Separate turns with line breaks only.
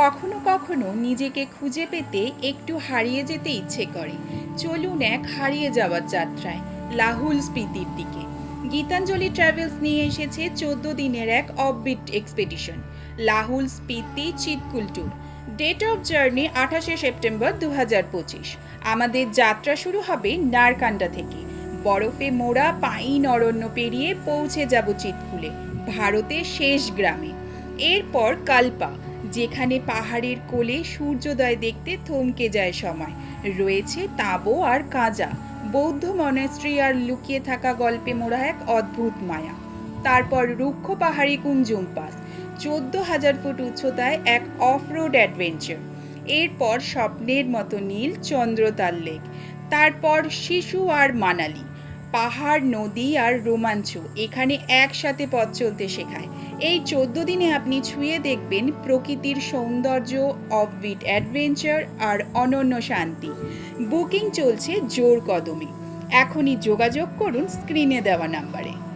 কখনো কখনো নিজেকে খুঁজে পেতে একটু হারিয়ে যেতে ইচ্ছে করে। চলুন এক হারিয়ে যাওয়ার যাত্রায়, লাহুল স্পিতির দিকে। গীতাঞ্জলি ট্রাভেলস নিয়ে এসেছে চোদ্দ দিনের এক offbeat expedition, Lahaul Spiti Chitkul tour. Date of journey আঠাশে সেপ্টেম্বর দু হাজার পঁচিশ। আমাদের যাত্রা শুরু হবে নারকান্ডা থেকে। বরফে মোড়া পাইন অরণ্য পেরিয়ে পৌঁছে যাব চিতকুলে, ভারতের শেষ গ্রামে। এরপর কালপা যেখানে পাহাড়ের কোলে সূর্যোদয় দেখতে থমকে যায় সময়। রয়েছে তাঁবো আর কাজা। বৌদ্ধ মনেস্ট্রি আর লুকিয়ে থাকা গল্পে মোড়া এক অদ্ভুত মায়া। তারপর রুক্ষ পাহাড়ি কুঞ্জুম পাস। চোদ্দ হাজার ফুট উচ্চতায় এক অফ রোড অ্যাডভেঞ্চার। এরপর স্বপ্নের মতো নীল চন্দ্রতাল লেক। তারপর শিশু আর মানালি। পাহাড়, নদী আর রোমাঞ্চ এখানে একসাথে পথ চলতে শেখায়। এই চোদ্দ দিনে আপনি ছুঁয়ে দেখবেন প্রকৃতির সৌন্দর্য অফবিট অ্যাডভেঞ্চার আর অনন্য শান্তি। বুকিং চলছে জোর কদমে। এখনই যোগাযোগ করুন স্ক্রিনে দেওয়া নাম্বারে।